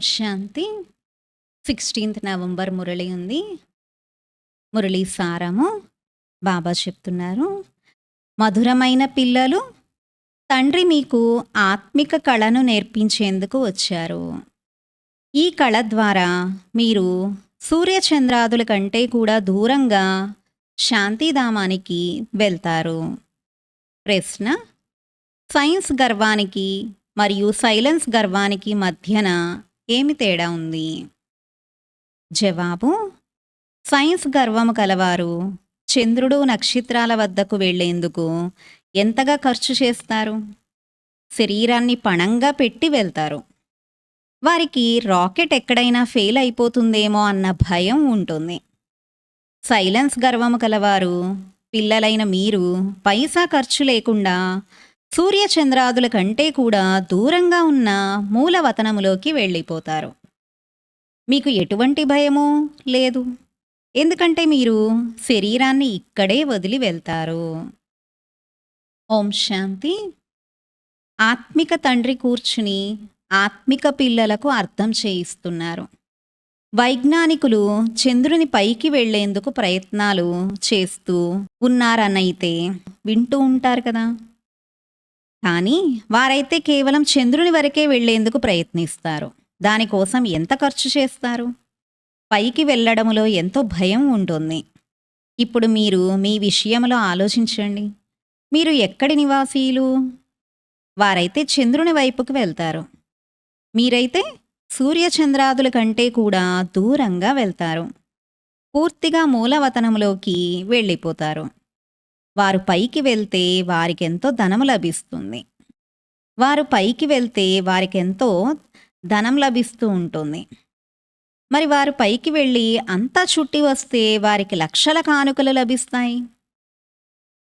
శాంతి. Sixteenth November మురళి ఉంది. మురళి సారము బాబా చెప్తున్నారు. మధురమైన పిల్లలు తండ్రి మీకు ఆత్మిక కళను నేర్పించేందుకు వచ్చారు. ఈ కళ ద్వారా మీరు సూర్యచంద్రాదుల కంటే కూడా దూరంగా శాంతిధామానికి వెళ్తారు. ప్రశ్న సైన్స్ గర్వానికి మరియు సైలెన్స్ గర్వానికి మధ్యన ఏమి తేడా ఉంది? జవాబు సైన్స్ గర్వము కలవారు. చంద్రుడు నక్షత్రాల వద్దకు వెళ్ళేందుకు ఎంతగా ఖర్చు చేస్తారు? శరీరాన్ని పణంగా పెట్టి వెళ్తారు. వారికి రాకెట్ ఎక్కడైనా ఫెయిల్ అయిపోతుందేమో అన్న భయం ఉంటుంది. సైలెన్స్ గర్వము కలవారు. పిల్లలైన మీరు పైసా ఖర్చు లేకుండా సూర్యచంద్రాదుల కంటే కూడా దూరంగా ఉన్న మూలవతనములోకి వెళ్ళిపోతారు. మీకు ఎటువంటి భయము లేదు. ఎందుకంటే మీరు శరీరాన్ని ఇక్కడే వదిలి వెళ్తారు. ఓం శాంతి. ఆత్మిక తండ్రి కూర్చుని ఆత్మిక పిల్లలకు అర్థం చేయిస్తున్నారు. వైజ్ఞానికులు చంద్రుని పైకి వెళ్ళేందుకు ప్రయత్నాలు చేస్తూ ఉన్నారనైతే వింటూ ఉంటారు కదా. కానీ వారైతే కేవలం చంద్రుని వరకే వెళ్ళేందుకు ప్రయత్నిస్తారు. దానికోసం ఎంత ఖర్చు చేస్తారు? పైకి వెళ్ళడములో ఎంతో భయం ఉంటుంది. ఇప్పుడు మీరు మీ విషయంలో ఆలోచించండి. మీరు ఎక్కడి నివాసీలు? వారైతే చంద్రుని వైపుకు వెళ్తారు. మీరైతే సూర్యచంద్రాదుల కంటే కూడా దూరంగా వెళ్తారు. పూర్తిగా మూలవతనంలోకి వెళ్ళిపోతారు. వారు పైకి వెళ్తే వారికెంతో ధనము లభిస్తుంది. వారు పైకి వెళ్తే వారికెంతో ధనం లభిస్తూ ఉంటుంది. మరి వారు పైకి వెళ్ళి అంతా చుట్టి వస్తే వారికి లక్షల కానుకలు లభిస్తాయి.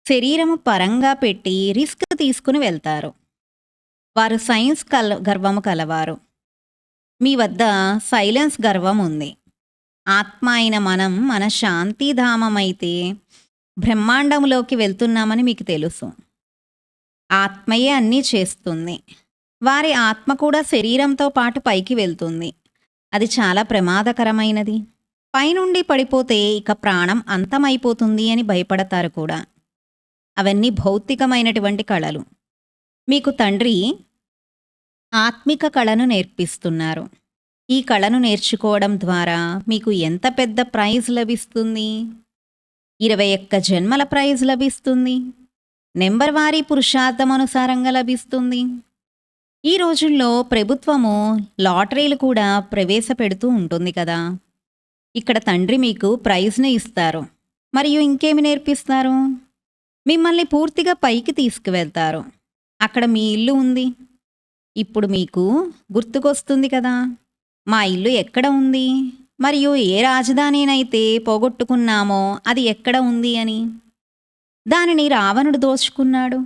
శరీరము పరంగా పెట్టి రిస్క్ తీసుకుని వెళ్తారు. వారు సైన్స్ కల గర్వము కలవారు. మీ వద్ద సైలెన్స్ గర్వం ఉంది. ఆత్మ అయిన మనం మన శాంతిధామమైతే బ్రహ్మాండంలోకి వెళ్తున్నామని మీకు తెలుసు. ఆత్మయే అన్నీ చేస్తుంది. వారి ఆత్మ కూడా శరీరంతో పాటు పైకి వెళ్తుంది. అది చాలా ప్రమాదకరమైనది. పైనుండి పడిపోతే ఇక ప్రాణం అంతమైపోతుంది అని భయపడతారు కూడా. అవన్నీ భౌతికమైనటువంటి కళలు. మీకు తండ్రి ఆత్మిక కళను నేర్పిస్తున్నారు. ఈ కళను నేర్చుకోవడం ద్వారా మీకు ఎంత పెద్ద ప్రైజ్ లభిస్తుంది? ఇరవై ఒక్క జన్మల ప్రైజ్ లభిస్తుంది. నెంబర్ వారీ పురుషార్థం అనుసారంగా లభిస్తుంది. ఈ రోజుల్లో ప్రభుత్వము లాటరీలు కూడా ప్రవేశపెడుతూ ఉంటుంది కదా. ఇక్కడ తండ్రి మీకు ప్రైజ్ను ఇస్తారు. మరియు ఇంకేమి నేర్పిస్తారు? మిమ్మల్ని పూర్తిగా పైకి తీసుకువెళ్తారు. అక్కడ మీ ఇల్లు ఉంది. ఇప్పుడు మీకు గుర్తుకొస్తుంది కదా. మా ఇల్లు ఎక్కడ ఉంది? మరియు ఏ రాజధానినైతే పోగొట్టుకున్నామో అది ఎక్కడ ఉంది అని? దానిని రావణుడు దోచుకున్నాడు.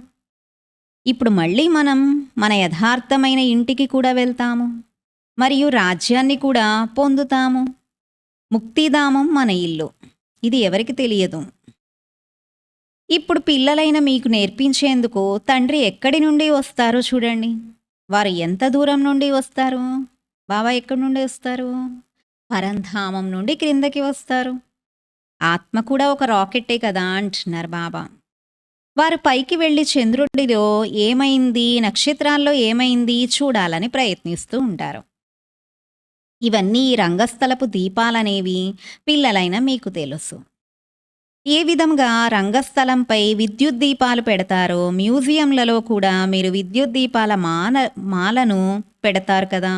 ఇప్పుడు మళ్ళీ మనం మన యథార్థమైన ఇంటికి కూడా వెళ్తాము. మరియు రాజ్యాన్ని కూడా పొందుతాము. ముక్తిధామం మన ఇల్లు. ఇది ఎవరికి తెలియదు. ఇప్పుడు పిల్లలైన మీకు నేర్పించేందుకు తండ్రి ఎక్కడి నుండి వస్తారో చూడండి. వారు ఎంత దూరం నుండి వస్తారు? బాబా ఎక్కడి నుండి వస్తారు? పరంధామం నుండి క్రిందకి వస్తారు. ఆత్మ కూడా ఒక రాకెట్టే కదా అంటున్నారు బాబా. వారు పైకి వెళ్ళి చంద్రుడిలో ఏమైంది నక్షత్రాల్లో ఏమైంది చూడాలని ప్రయత్నిస్తూ ఉంటారు. ఇవన్నీ రంగస్థలపు దీపాలనేవి పిల్లలైన మీకు తెలుసు. ఏ విధంగా రంగస్థలంపై విద్యుత్ దీపాలు పెడతారో మ్యూజియంలలో కూడా మీరు విద్యుత్ దీపాల మాల మాలను పెడతారు కదా.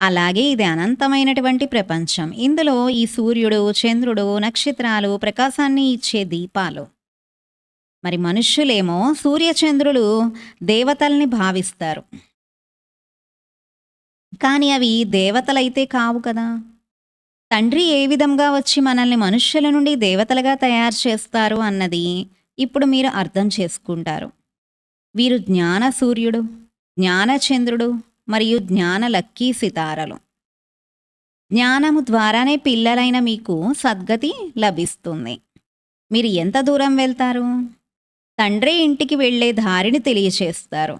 అలాగే ఇది అనంతమైనటువంటి ప్రపంచం. ఇందులో ఈ సూర్యుడు చంద్రుడు నక్షత్రాలు ప్రకాశాన్ని ఇచ్చే దీపాలు. మరి మనుష్యులేమో సూర్యచంద్రులు దేవతల్ని భావిస్తారు. కానీ అవి దేవతలైతే కావు కదా. తండ్రి ఏ విధంగా వచ్చి మనల్ని మనుష్యుల నుండి దేవతలుగా తయారు చేస్తారు అన్నది ఇప్పుడు మీరు అర్థం చేసుకుంటారు. వీరు జ్ఞాన సూర్యుడు జ్ఞానచంద్రుడు మరియు జ్ఞాన లక్కీ సితారలు. జ్ఞానము ద్వారానే పిల్లలైన మీకు సద్గతి లభిస్తుంది. మీరు ఎంత దూరం వెళ్తారు? తండ్రి ఇంటికి వెళ్ళే దారిని తెలియచేస్తారు.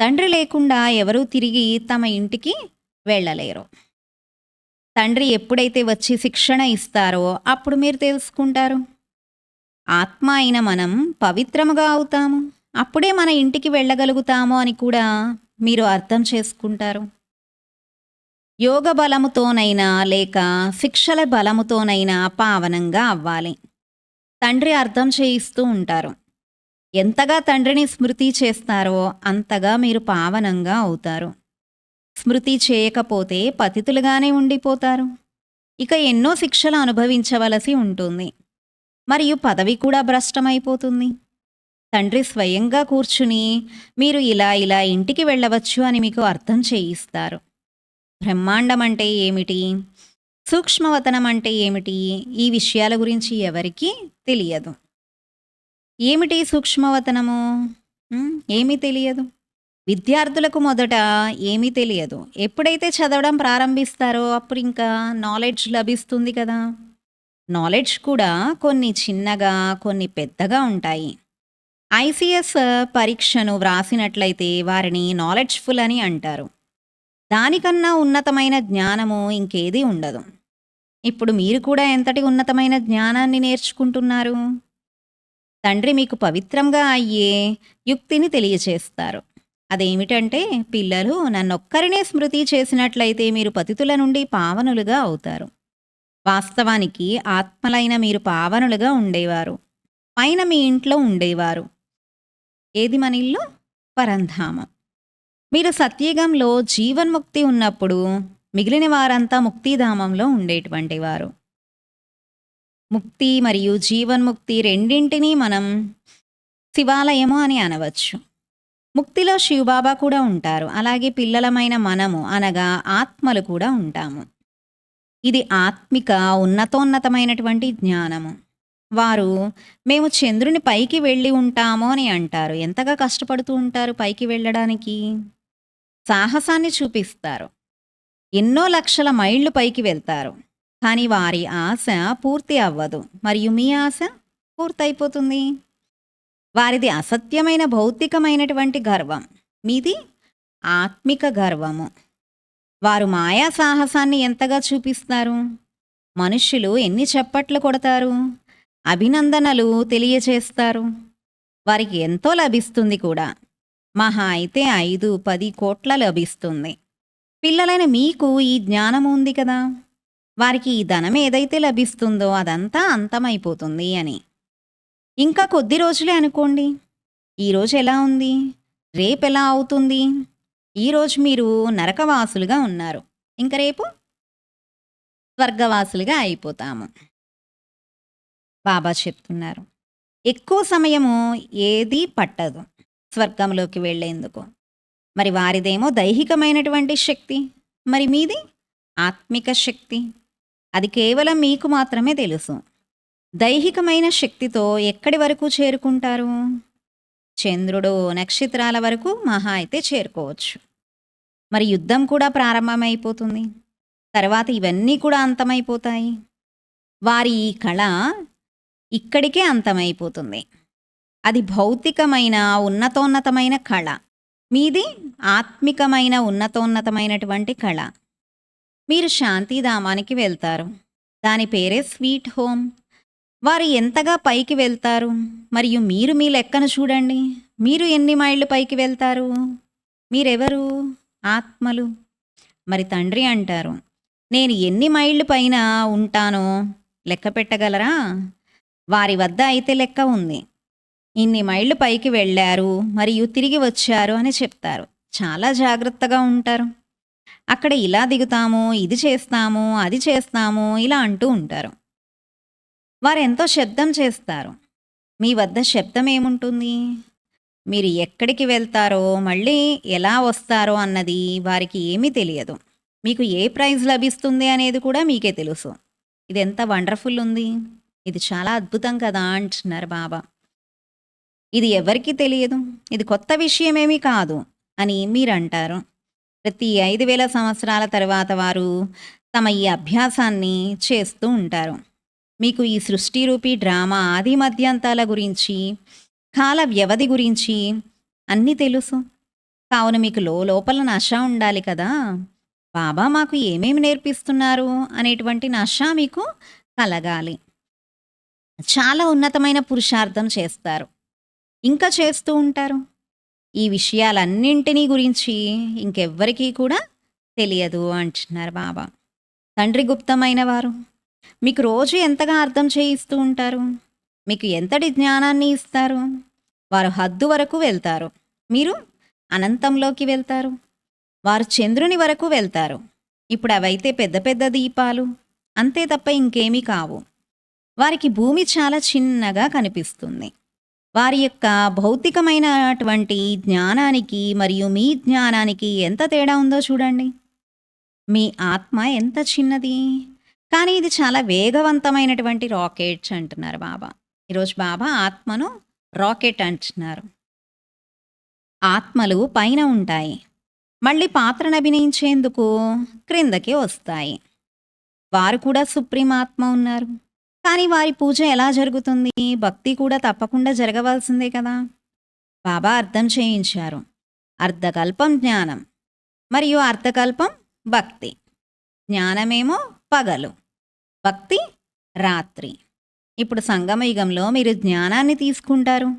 తండ్రి లేకుండా ఎవరూ తిరిగి తమ ఇంటికి వెళ్ళలేరు. తండ్రి ఎప్పుడైతే వచ్చి శిక్షణ ఇస్తారో అప్పుడు మీరు తెలుసుకుంటారు. ఆత్మ అయిన మనం పవిత్రముగా అవుతాము. అప్పుడే మన ఇంటికి వెళ్ళగలుగుతాము అని కూడా మీరు అర్థం చేసుకుంటారు? యోగ బలముతోనైనా లేక శిక్షల బలముతోనైనా పావనంగా అవ్వాలి. తండ్రి అర్థం చేయిస్తూ ఉంటారు. ఎంతగా తండ్రిని స్మృతి చేస్తారో అంతగా మీరు పావనంగా అవుతారు. స్మృతి చేయకపోతే పతితులుగానే ఉండిపోతారు. ఇక ఎన్నో శిక్షలు అనుభవించవలసి ఉంటుంది. మరియు పదవి కూడా భ్రష్టమైపోతుంది. తండ్రి స్వయంగా కూర్చుని మీరు ఇలా ఇలా ఇంటికి వెళ్ళవచ్చు అని మీకు అర్థం చేయిస్తారు. బ్రహ్మాండం అంటే ఏమిటి? సూక్ష్మవతనం అంటే ఏమిటి? ఈ విషయాల గురించి ఎవరికీ తెలియదు. ఏమిటి సూక్ష్మవతనము? ఏమీ తెలియదు. విద్యార్థులకు మొదట ఏమీ తెలియదు. ఎప్పుడైతే చదవడం ప్రారంభిస్తారో అప్పుడు ఇంకా నాలెడ్జ్ లభిస్తుంది కదా. నాలెడ్జ్ కూడా కొన్ని చిన్నగా కొన్ని పెద్దగా ఉంటాయి. ఐసిఎస్ పరీక్షను వ్రాసినట్లయితే వారిని నాలెడ్జ్ఫుల్ అని అంటారు. దానికన్నా ఉన్నతమైన జ్ఞానము ఇంకేది ఉండదు. ఇప్పుడు మీరు కూడా ఎంతటి ఉన్నతమైన జ్ఞానాన్ని నేర్చుకుంటున్నారు? తండ్రి మీకు పవిత్రంగా అయ్యే యుక్తిని తెలియచేస్తారు. అదేమిటంటే పిల్లలు నన్నొక్కరినే స్మృతి చేసినట్లయితే మీరు పతితుల నుండి పావనులుగా అవుతారు. వాస్తవానికి ఆత్మలైన మీరు పావనులుగా ఉండేవారు. పైన మీ ఇంట్లో ఉండేవారు. ఏది మన ఇల్లు? పరంధామం. మీరు సత్యయుగంలో జీవన్ముక్తి ఉన్నప్పుడు మిగిలిన వారంతా ముక్తిధామంలో ఉండేటువంటి వారు. ముక్తి మరియు జీవన్ముక్తి రెండింటినీ మనం శివాలయము అని అనవచ్చు. ముక్తిలో శివబాబా కూడా ఉంటారు. అలాగే పిల్లలమైన మనము అనగా ఆత్మలు కూడా ఉంటాము. ఇది ఆత్మిక ఉన్నతోన్నతమైనటువంటి జ్ఞానము. వారు మేము చంద్రుని పైకి వెళ్ళి ఉంటాము అని అంటారు. ఎంతగా కష్టపడుతూ ఉంటారు పైకి వెళ్ళడానికి? సాహసాన్ని చూపిస్తారు. ఎన్నో లక్షల మైళ్ళు పైకి వెళ్తారు. కానీ వారి ఆశ పూర్తి అవ్వదు. మరియు మీ ఆశ పూర్తయిపోతుంది. వారిది అసత్యమైన భౌతికమైనటువంటి గర్వం. మీది ఆత్మిక గర్వము. వారు మాయా సాహసాన్ని ఎంతగా చూపిస్తారు? మనుష్యులు ఎన్ని చప్పట్లు కొడతారు? అభినందనలు తెలియచేస్తారు. వారికి ఎంతో లభిస్తుంది కూడా. మహా అయితే ఐదు పది కోట్ల లభిస్తుంది. పిల్లలైన మీకు ఈ జ్ఞానం ఉంది కదా. వారికి ఈ ధనం ఏదైతే లభిస్తుందో అదంతా అంతమైపోతుంది అని. ఇంకా కొద్ది రోజులే అనుకోండి. ఈరోజు ఎలా ఉంది? రేపు ఎలా అవుతుంది? ఈరోజు మీరు నరకవాసులుగా ఉన్నారు. ఇంక రేపు స్వర్గవాసులుగా అయిపోతాము. బాబా చెప్తున్నారు. ఎక్కువ సమయము ఏది పట్టదు స్వర్గంలోకి వెళ్ళేందుకు. మరి వారిదేమో దైహికమైనటువంటి శక్తి మరి మీది? ఆత్మిక శక్తి. అది కేవలం మీకు మాత్రమే తెలుసు. దైహికమైన శక్తితో ఎక్కడి వరకు చేరుకుంటారు? చంద్రుడు నక్షత్రాల వరకు మహా అయితే చేరుకోవచ్చు. మరి యుద్ధం కూడా ప్రారంభమైపోతుంది. తర్వాత ఇవన్నీ కూడా అంతమైపోతాయి. వారి ఈ కళ ఇక్కడికే అంతమైపోతుంది. అది భౌతికమైన ఉన్నతోన్నతమైన కళ. మీది ఆత్మికమైన ఉన్నతోన్నతమైనటువంటి కళ. మీరు శాంతిధామానికి వెళ్తారు. దాని పేరే స్వీట్ హోమ్. వారు ఎంతగా పైకి వెళ్తారు? మరియు మీరు మీ లెక్కను చూడండి. మీరు ఎన్ని మైళ్ళు పైకి వెళ్తారు? మీరెవరు? ఆత్మలు? మరి తండ్రి అంటారు. నేను ఎన్ని మైళ్ళు పైన ఉంటానో లెక్క పెట్టగలరా? వారి వద్ద అయితే లెక్క ఉంది. ఇన్ని మైళ్ళు పైకి వెళ్ళారు మరియు తిరిగి వచ్చారు అని చెప్తారు. చాలా జాగ్రత్తగా ఉంటారు. అక్కడ ఇలా దిగుతాము ఇది చేస్తాము అది చేస్తాము ఇలా అంటూ ఉంటారు. వారు ఎంతో శబ్దం చేస్తారు. మీ వద్ద శబ్దం ఏముంటుంది? మీరు ఎక్కడికి వెళ్తారో మళ్ళీ ఎలా వస్తారో అన్నది వారికి ఏమీ తెలియదు. మీకు ఏ ప్రైజ్ లభిస్తుంది అనేది కూడా మీకే తెలుసు. ఇది ఎంత వండర్ఫుల్ ఉంది? ఇది చాలా అద్భుతం కదా అంటున్నారు బాబా. ఇది ఎవరికీ తెలియదు? ఇది కొత్త విషయమేమీ కాదు అని మీరు అంటారు. ప్రతి ఐదు వేల సంవత్సరాల తర్వాత వారు తమ ఈ అభ్యాసాన్ని చేస్తూ ఉంటారు. మీకు ఈ సృష్టి రూపీ డ్రామా ఆది మధ్యంతాల గురించి కాల వ్యవధి గురించి అన్నీ తెలుసు. కావున మీకు లో లోపల నష ఉండాలి కదా. బాబా మాకు ఏమేమి నేర్పిస్తున్నారు అనేటువంటి నష మీకు కలగాలి. చాలా ఉన్నతమైన పురుషార్థం చేస్తారు. ఇంకా చేస్తూ ఉంటారు? ఈ విషయాలన్నింటినీ గురించి ఇంకెవ్వరికీ కూడా తెలియదు అంటున్నారు బాబా. తండ్రి గుప్తమైన వారు మీకు రోజు ఎంతగా అర్థం చేయిస్తూ ఉంటారు? మీకు ఎంతటి జ్ఞానాన్ని ఇస్తారు? వారు హద్దు వరకు వెళ్తారు. మీరు అనంతంలోకి వెళ్తారు. వారు చంద్రుని వరకు వెళ్తారు. ఇప్పుడు అవైతే పెద్ద పెద్ద దీపాలు అంతే తప్ప ఇంకేమీ కావు. వారికి భూమి చాలా చిన్నగా కనిపిస్తుంది. వారి యొక్క భౌతికమైనటువంటి జ్ఞానానికి మరియు మీ జ్ఞానానికి ఎంత తేడా ఉందో చూడండి. మీ ఆత్మ ఎంత చిన్నది. కానీ ఇది చాలా వేగవంతమైనటువంటి రాకెట్స్ అంటున్నారు బాబా. ఈరోజు బాబా ఆత్మను రాకెట్ అంటున్నారు. ఆత్మలు పైన ఉంటాయి. మళ్ళీ పాత్రను అభినయించేందుకు క్రిందకి వస్తాయి. వారు కూడా సుప్రీం ఆత్మ ఉన్నారు. కానీ వారి పూజ ఎలా జరుగుతుంది? భక్తి కూడా తప్పకుండా జరగవలసిందే కదా? బాబా అర్థం చేయించారు. అర్ధకల్పం జ్ఞానం. మరియు అర్ధకల్పం భక్తి. జ్ఞానమేమో పగలు. భక్తి రాత్రి. ఇప్పుడు సంగమయుగంలో మీరు జ్ఞానాన్ని తీసుకుంటారు.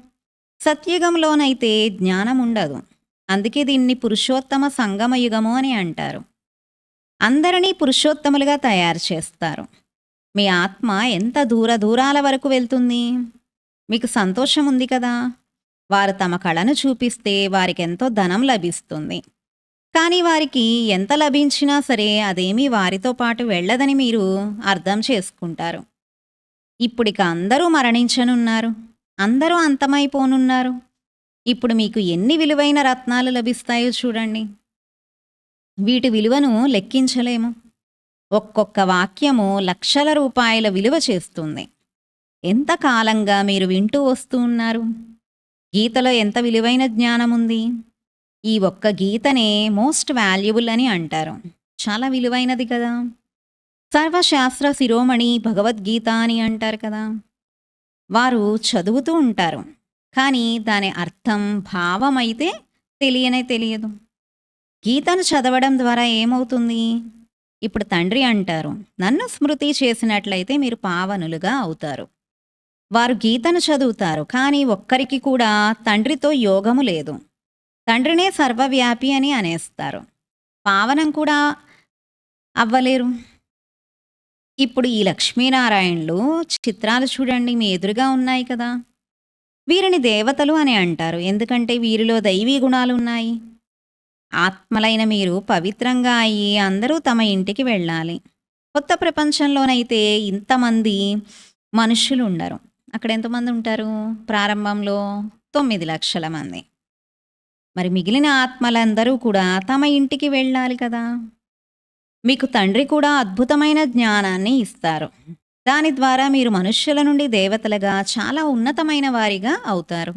సత్యుగంలోనైతే జ్ఞానం ఉండదు. అందుకే దీన్ని పురుషోత్తమ సంగమయుగము అని అంటారు. అందరినీ పురుషోత్తములుగా తయారు చేస్తారు. మీ ఆత్మ ఎంత దూర దూరాల వరకు వెళ్తుంది? మీకు సంతోషం ఉంది కదా? వారు తమ కళను చూపిస్తే వారికి ఎంతో ధనం లభిస్తుంది. కానీ వారికి ఎంత లభించినా సరే అదేమీ వారితో పాటు వెళ్ళదని మీరు అర్థం చేసుకుంటారు. ఇప్పుడిక అందరూ మరణించనున్నారు. అందరూ అంతమైపోనున్నారు. ఇప్పుడు మీకు ఎన్ని విలువైన రత్నాలు లభిస్తాయో చూడండి. వీటి విలువను లెక్కించలేము. ఒక్కొక్క వాక్యము లక్షల రూపాయల విలువ చేస్తుంది. ఎంత కాలంగా మీరు వింటూ వస్తూ ఉన్నారు? గీతలో ఎంత విలువైన జ్ఞానం ఉంది? ఈ ఒక్క గీతనే మోస్ట్ వాల్యుబుల్ అని అంటారు. చాలా విలువైనది కదా? సర్వశాస్త్ర శిరోమణి భగవద్గీత అని అంటారు కదా? వారు చదువుతూ ఉంటారు. కానీ దాని అర్థం భావం అయితే తెలియనే తెలియదు. గీతను చదవడం ద్వారా ఏమవుతుంది? ఇప్పుడు తండ్రి అంటారు నన్ను స్మృతి చేసినట్లయితే మీరు పావనులుగా అవుతారు. వారు గీతను చదువుతారు కానీ ఒక్కరికి కూడా తండ్రితో యోగము లేదు. తండ్రినే సర్వవ్యాపి అని అనేస్తారు. పావనం కూడా అవ్వలేరు. ఇప్పుడు ఈ లక్ష్మీనారాయణలు చిత్రాలు చూడండి మీ ఎదురుగా ఉన్నాయి కదా. వీరిని దేవతలు అని అంటారు. ఎందుకంటే వీరిలో దైవీ గుణాలు ఉన్నాయి. ఆత్మలైన మీరు పవిత్రంగా అయ్యి అందరూ తమ ఇంటికి వెళ్ళాలి. కొత్త ప్రపంచంలోనైతే ఇంతమంది మనుషులు ఉండరు అక్కడ ఎంతమంది ఉంటారు? ప్రారంభంలో తొమ్మిది లక్షల మంది. మరి మిగిలిన ఆత్మలందరూ కూడా తమ ఇంటికి వెళ్ళాలి కదా? మీకు తండ్రి కూడా అద్భుతమైన జ్ఞానాన్ని ఇస్తారు. దాని ద్వారా మీరు మనుష్యుల నుండి దేవతలుగా చాలా ఉన్నతమైన వారిగా అవుతారు.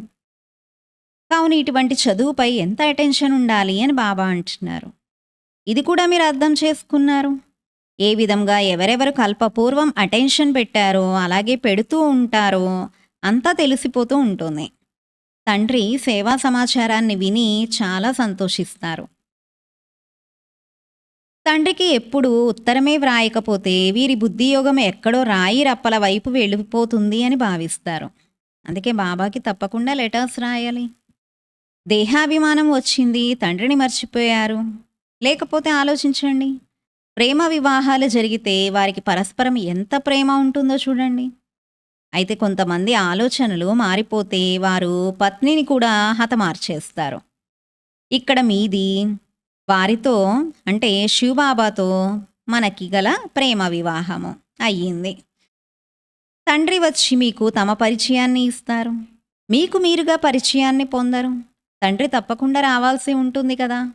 కావున ఇటువంటి చదువుపై ఎంత అటెన్షన్ ఉండాలి అని బాబా అంటున్నారు. ఇది కూడా మీరు అర్థం చేసుకున్నారు? ఏ విధంగా ఎవరెవరు కల్పపూర్వం అటెన్షన్ పెట్టారో అలాగే పెడుతూ ఉంటారో అంతా తెలిసిపోతూ ఉంటుంది. తండ్రి సేవా సమాచారాన్ని విని చాలా సంతోషిస్తారు. తండ్రికి ఎప్పుడు ఉత్తరమే వ్రాయకపోతే వీరి బుద్ధియోగం ఎక్కడో రాయి రప్పల వైపు వెళ్ళిపోతుంది అని భావిస్తారు. అందుకే బాబాకి తప్పకుండా లెటర్స్ రాయాలి. దేహాభిమానం వచ్చింది తండ్రిని మర్చిపోయారు. లేకపోతే ఆలోచించండి. ప్రేమ వివాహాలు జరిగితే వారికి పరస్పరం ఎంత ప్రేమ ఉంటుందో చూడండి. అయితే కొంతమంది ఆలోచనలు మారిపోతే వారు పత్నిని కూడా హతమార్చేస్తారు. ఇక్కడ మీది వారితో అంటే శివబాబాతో మనకి గల ప్రేమ వివాహము అయ్యింది. తండ్రి వచ్చి మీకు తమ పరిచయాన్ని ఇస్తారు. మీకు మీరుగా పరిచయాన్ని పొందరు. తండ్రి తప్పకుండా రావాల్సి ఉంటుంది కదా.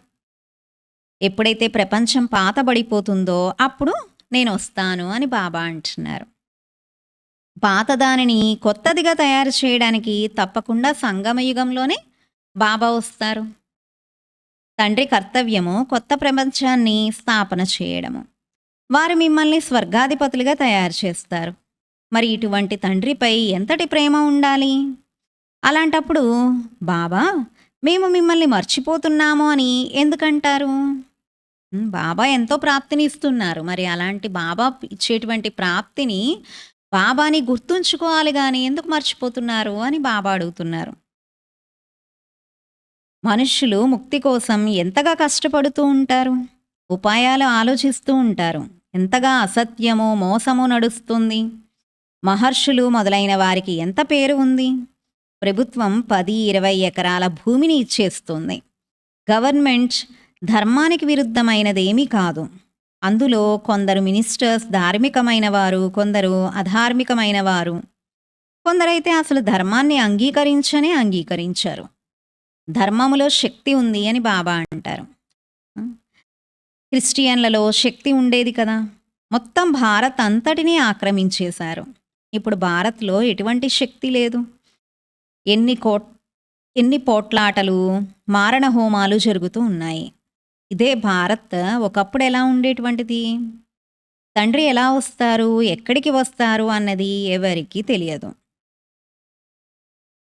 ఎప్పుడైతే ప్రపంచం పాతబడిపోతుందో అప్పుడు నేను వస్తాను అని బాబా అంటున్నారు. పాతదానిని కొత్తదిగా తయారు చేయడానికి తప్పకుండా సంగమయుగంలోనే బాబా వస్తారు. తండ్రి కర్తవ్యము కొత్త ప్రపంచాన్ని స్థాపన చేయడము. వారు మిమ్మల్ని స్వర్గాధిపతులుగా తయారు చేస్తారు. మరి ఇటువంటి తండ్రిపై ఎంతటి ప్రేమ ఉండాలి? అలాంటప్పుడు బాబా మేము మిమ్మల్ని మర్చిపోతున్నాము అని ఎందుకంటారు బాబా ఎంతో ప్రాప్తిని ఇస్తున్నారు మరి అలాంటి బాబా ఇచ్చేటువంటి ప్రాప్తిని బాబాని గుర్తుంచుకోవాలి కానీ ఎందుకు మర్చిపోతున్నారు అని బాబా అడుగుతున్నారు. మనుషులు ముక్తి కోసం ఎంతగా కష్టపడుతూ ఉంటారు. ఉపాయాలు ఆలోచిస్తూ ఉంటారు. ఎంతగా అసత్యము, మోసము నడుస్తుంది. మహర్షులు మొదలైన వారికి ఎంత పేరు ఉంది. ప్రభుత్వం పది ఇరవై ఎకరాల భూమిని ఇచ్చేస్తుంది. గవర్నమెంట్ ధర్మానికి విరుద్ధమైనదేమీ కాదు. అందులో కొందరు మినిస్టర్స్ ధార్మికమైన వారు, కొందరు అధార్మికమైన వారు. కొందరైతే అసలు ధర్మాన్ని అంగీకరించనే అంగీకరించారు ధర్మములో శక్తి ఉంది అని బాబా అంటారు. క్రిస్టియన్‌లలో శక్తి ఉండేది కదా! మొత్తం భారత్ అంతటినీ ఆక్రమించేశారు. ఇప్పుడు భారత్‌లో ఎటువంటి శక్తి లేదు. ఎన్ని కోట్ ఎన్ని పోట్లాటలు, మారణ హోమాలు జరుగుతూ ఉన్నాయి. ఇదే భారత్ ఒకప్పుడు ఎలా ఉండేటువంటిది? తండ్రి ఎలా వస్తారు? ఎక్కడికి వస్తారు? అన్నది ఎవరికీ తెలియదు.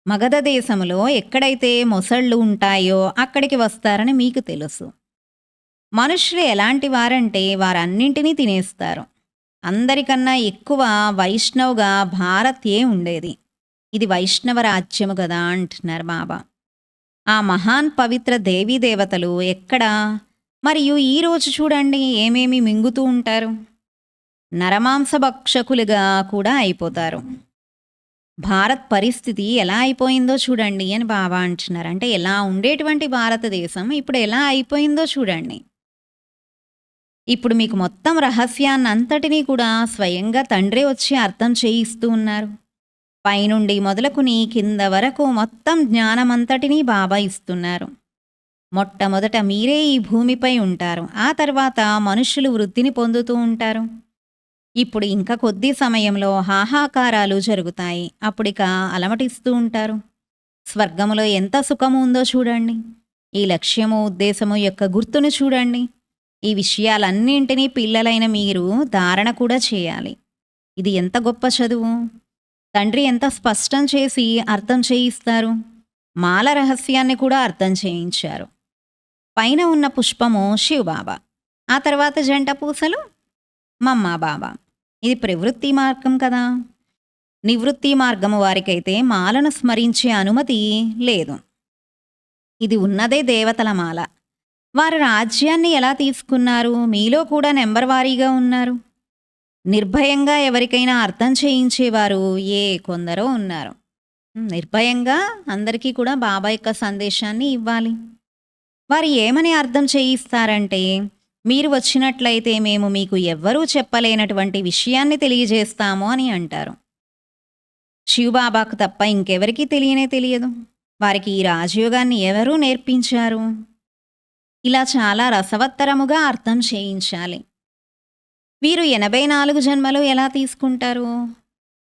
మగధ దేశంలో ఎక్కడైతే మొసళ్ళు ఉంటాయో అక్కడికి వస్తారని మీకు తెలుసు. మనుషులు ఎలాంటి వారంటే వారన్నింటినీ తినేస్తారు. అందరికన్నా ఎక్కువ వైష్ణవ్‌గా భారతే ఉండేది. ఇది వైష్ణవ రాజ్యము కదా అంటున్నారు బాబా. ఆ మహాన్ పవిత్ర దేవీ దేవతలు ఎక్కడ? మరియు ఈరోజు చూడండి ఏమేమి మింగుతూ ఉంటారు. నరమాంస భక్షకులుగా కూడా అయిపోతారు. భారత్ పరిస్థితి ఎలా అయిపోయిందో చూడండి అని బాబా అంటున్నారు. అంటే ఎలా ఉండేటువంటి భారతదేశం ఇప్పుడు ఎలా అయిపోయిందో చూడండి. ఇప్పుడు మీకు మొత్తం రహస్యాన్నంతటినీ కూడా స్వయంగా తండ్రే వచ్చి అర్థం చేయిస్తూ ఉన్నారు. పైనుండి మొదలుకుని కింద వరకు మొత్తం జ్ఞానమంతటినీ బాబా ఇస్తున్నారు. మొట్టమొదట మీరే ఈ భూమిపై ఉంటారు. ఆ తర్వాత మనుష్యులు వృద్ధిని పొందుతూ ఉంటారు. ఇప్పుడు ఇంకా కొద్ది సమయంలో హాహాకారాలు జరుగుతాయి. అప్పుడిక అలమటిస్తూ ఉంటారు. స్వర్గములో ఎంత సుఖము ఉందో చూడండి. ఈ లక్ష్యము, ఉద్దేశము యొక్క గుర్తును చూడండి. ఈ విషయాలన్నింటినీ పిల్లలైన మీరు ధారణ కూడా చేయాలి. ఇది ఎంత గొప్ప చదువు. తండ్రి ఎంత స్పష్టం చేసి అర్థం చేయిస్తారు. మాల రహస్యాన్ని కూడా అర్థం చేయించారు. పైన ఉన్న పుష్పము శివబాబా. ఆ తర్వాత జంట పూసలు మమ్మా బాబా. ఇది ప్రవృత్తి మార్గం కదా! నివృత్తి మార్గము వారికైతే మాలను స్మరించే అనుమతి లేదు. ఇది ఉన్నదే దేవతల మాల. వారు రాజ్యాన్ని ఎలా తీసుకున్నారు? మీలో కూడా నెంబర్ వారీగా ఉన్నారు. నిర్భయంగా ఎవరికైనా అర్థం చేయించేవారు ఏ కొందరో ఉన్నారు. నిర్భయంగా అందరికీ కూడా బాబా యొక్క సందేశాన్ని ఇవ్వాలి. వారు ఏమని అర్థం చేయిస్తారంటే, మీరు వచ్చినట్లయితే మేము మీకు ఎవ్వరూ చెప్పలేనటువంటి విషయాన్ని తెలియజేస్తాము అని అంటారు. శివబాబాకు తప్ప ఇంకెవరికీ తెలియనే తెలియదు. వారికి ఈ రాజయోగాన్ని ఎవరు నేర్పించారు? ఇలా చాలా రసవత్తరముగా అర్థం చేయించాలి. వీరు 84 జన్మలు ఎలా తీసుకుంటారు?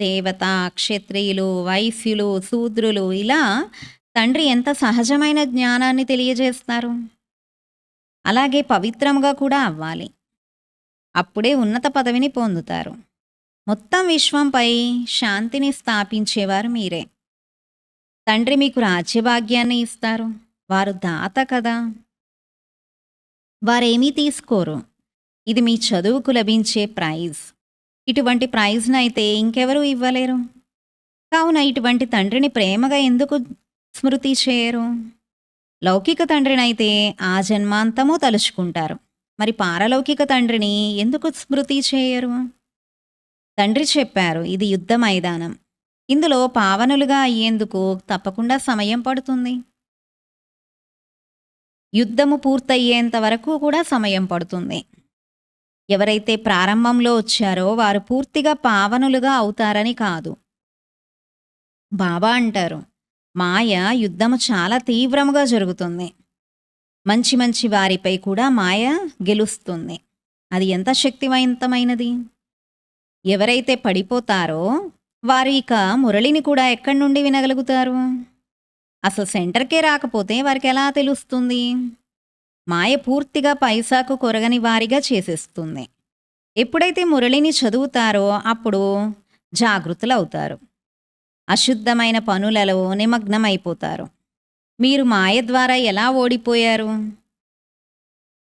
దేవత, క్షత్రియులు, వైశ్యులు, శూద్రులు ఇలా తండ్రి ఎంత సహజమైన జ్ఞానాన్ని తెలియజేస్తారు. అలాగే పవిత్రంగా కూడా అవ్వాలి. అప్పుడే ఉన్నత పదవిని పొందుతారు. మొత్తం విశ్వంపై శాంతిని స్థాపించేవారు మీరే. తండ్రి మీకు రాజ్యభాగ్యాన్ని ఇస్తారు. వారు దాత కదా! వారేమీ తీసుకోరు. ఇది మీ చదువుకు లభించే ప్రైజ్. ఇటువంటి ప్రైజ్‌నైతే ఇంకెవరూ ఇవ్వలేరు. కావున ఇటువంటి తండ్రిని ప్రేమగా ఎందుకు స్మృతి చేయరు? లౌకిక తండ్రినైతే ఆ జన్మాంతము తలుచుకుంటారు. మరి పారలౌకిక తండ్రిని ఎందుకు స్మృతి చేయరు? తండ్రి చెప్పారు ఇది యుద్ధ మైదానం. ఇందులో పావనులుగా అయ్యేందుకు తప్పకుండా సమయం పడుతుంది. యుద్ధము పూర్తయ్యేంత వరకు కూడా సమయం పడుతుంది. ఎవరైతే ప్రారంభంలో వచ్చారో వారు పూర్తిగా పావనులుగా అవుతారని కాదు. బాబా అంటారు మాయ యుద్ధము చాలా తీవ్రముగా జరుగుతుంది. మంచి మంచి వారిపై కూడా మాయ గెలుస్తుంది. అది ఎంత శక్తివంతమైనది. ఎవరైతే పడిపోతారో వారు ఇక మురళిని కూడా ఎక్కడి నుండి వినగలుగుతారు? అసలు సెంటర్‌కే రాకపోతే వారికి ఎలా తెలుస్తుంది? మాయ పూర్తిగా పైసాకు కొరగని వారిగా చేసేస్తుంది. ఎప్పుడైతే మురళిని చదువుతారో అప్పుడు జాగృతులవుతారు. అశుద్ధమైన పనులలో నిమగ్నమైపోతారు. మీరు మాయ ద్వారా ఎలా ఓడిపోయారు?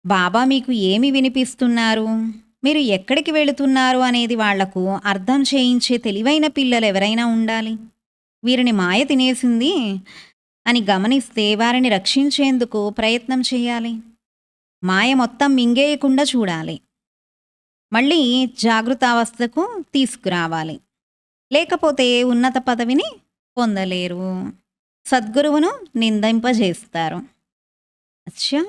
బాబా మీకు ఏమి వినిపిస్తున్నారు మీరు ఎక్కడికి వెళుతున్నారు అనేది వాళ్ళకు అర్థం చేయించే తెలివైన పిల్లలు ఎవరైనా ఉండాలి వీరిని మాయ తినేసింది అని గమనిస్తే వారిని రక్షించేందుకు ప్రయత్నం చేయాలి మాయ మొత్తం మింగేయకుండా చూడాలి. మళ్ళీ జాగృతావస్థకు తీసుకురావాలి. లేకపోతే ఉన్నత పదవిని పొందలేరు. సద్గురువును నిందింపజేస్తారు. అచ్చా!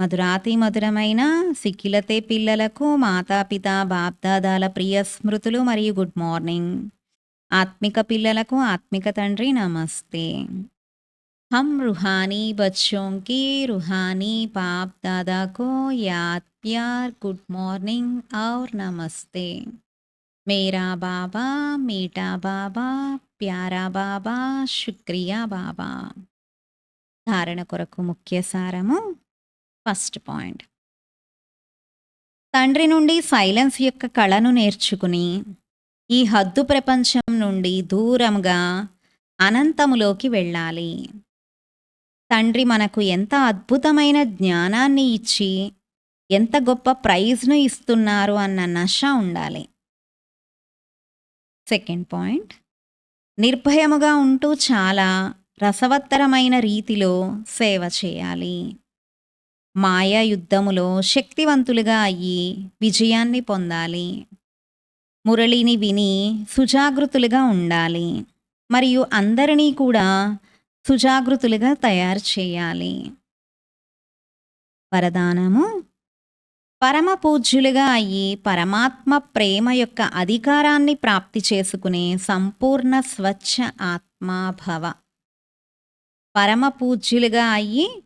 మధురాతి మధురమైన సిక్కిలతే పిల్లలకు మాతాపిత బాప్దాదాల ప్రియ స్మృతులు మరియు గుడ్ మార్నింగ్. ఆత్మిక పిల్లలకు ఆత్మిక తండ్రి నమస్తే. हम रूहानी बच्चों की रूहानी बाप दादा को याद प्यार गुड मॉर्निंग और नमस्ते मेरा बाबा मीठा बाबा ప్యారా బాబా శుక్రియా బాబా ధారణ కొరకు ముఖ్య సారము ఫస్ట్ పాయింట్ తండ్రి నుండి సైలెన్స్ యొక్క కళను నేర్చుకుని ఈ హద్దు ప్రపంచం నుండి దూరంగా అనంతములోకి వెళ్ళాలి తండ్రి మనకు ఎంత అద్భుతమైన జ్ఞానాన్ని ఇచ్చి ఎంత గొప్ప ప్రైజ్ను ఇస్తున్నారు అన్న నష ఉండాలి. Second point. నిర్భయముగా ఉంటూ చాలా రసవత్తరమైన రీతిలో సేవ చేయాలి. మాయా యుద్ధములో శక్తివంతులుగా అయ్యి విజయాన్ని పొందాలి. మురళిని విని సుజాగృతులుగా ఉండాలి. మరియు అందరినీ కూడా సుజాగృతులుగా తయారు చేయాలి. వరదానము. పరమ పూజ్యులుగా అయ్యి పరమాత్మ ప్రేమ యొక్క అధికారాన్ని ప్రాప్తి చేసుకునే సంపూర్ణ స్వచ్ఛ ఆత్మాభవ. పరమ పూజ్యులుగా అయ్యి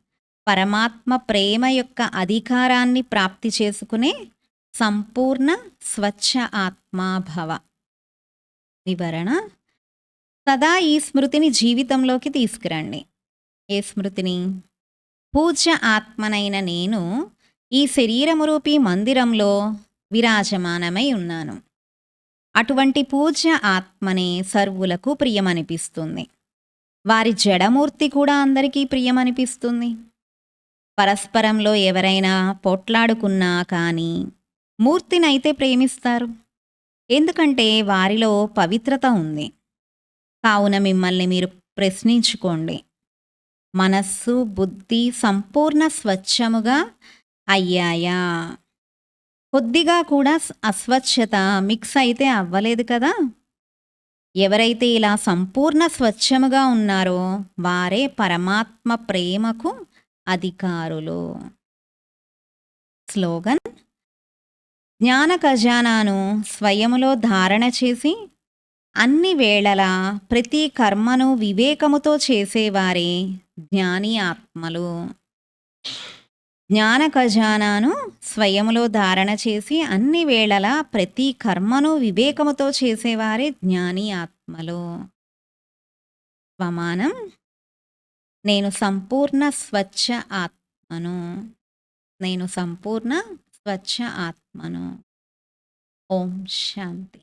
పరమాత్మ ప్రేమ యొక్క అధికారాన్ని ప్రాప్తి చేసుకునే సంపూర్ణ స్వచ్ఛ ఆత్మాభవ. వివరణ. సదా ఈ స్మృతిని జీవితంలోకి తీసుకురండి. ఏ స్మృతిని? పూజ్య ఆత్మనైన నేను ఈ శరీరము రూపీ మందిరంలో విరాజమానమై ఉన్నాను. అటువంటి పూజ్య ఆత్మనే సర్వులకు ప్రియమనిపిస్తుంది. వారి జడమూర్తి కూడా అందరికీ ప్రియమనిపిస్తుంది. పరస్పరంలో ఎవరైనా పోట్లాడుకున్నా కానీ మూర్తినైతే ప్రేమిస్తారు. ఎందుకంటే వారిలో పవిత్రత ఉంది. కావున మిమ్మల్ని మీరు ప్రశ్నించుకోండి. మనస్సు బుద్ధి సంపూర్ణ స్వచ్ఛముగా అయ్యాయా? కొద్దిగా కూడా అస్వచ్ఛత మిక్స్ అయితే అవ్వలేదు కదా? ఎవరైతే ఇలా సంపూర్ణ స్వచ్ఛముగా ఉన్నారో వారే పరమాత్మ ప్రేమకు అధికారులు. స్లోగన్. జ్ఞాన ఖజానాను స్వయములో ధారణ చేసి అన్ని వేళలా ప్రతి కర్మను వివేకముతో చేసేవారే జ్ఞాని ఆత్మలు. జ్ఞాన ఖజానాను స్వయములో ధారణ చేసి అన్ని వేళలా ప్రతి కర్మను వివేకముతో చేసేవారే జ్ఞాని ఆత్మలు. స్వమానం నేను సంపూర్ణ స్వచ్ఛ ఆత్మను. నేను సంపూర్ణ స్వచ్ఛ ఆత్మను. ఓం శాంతి.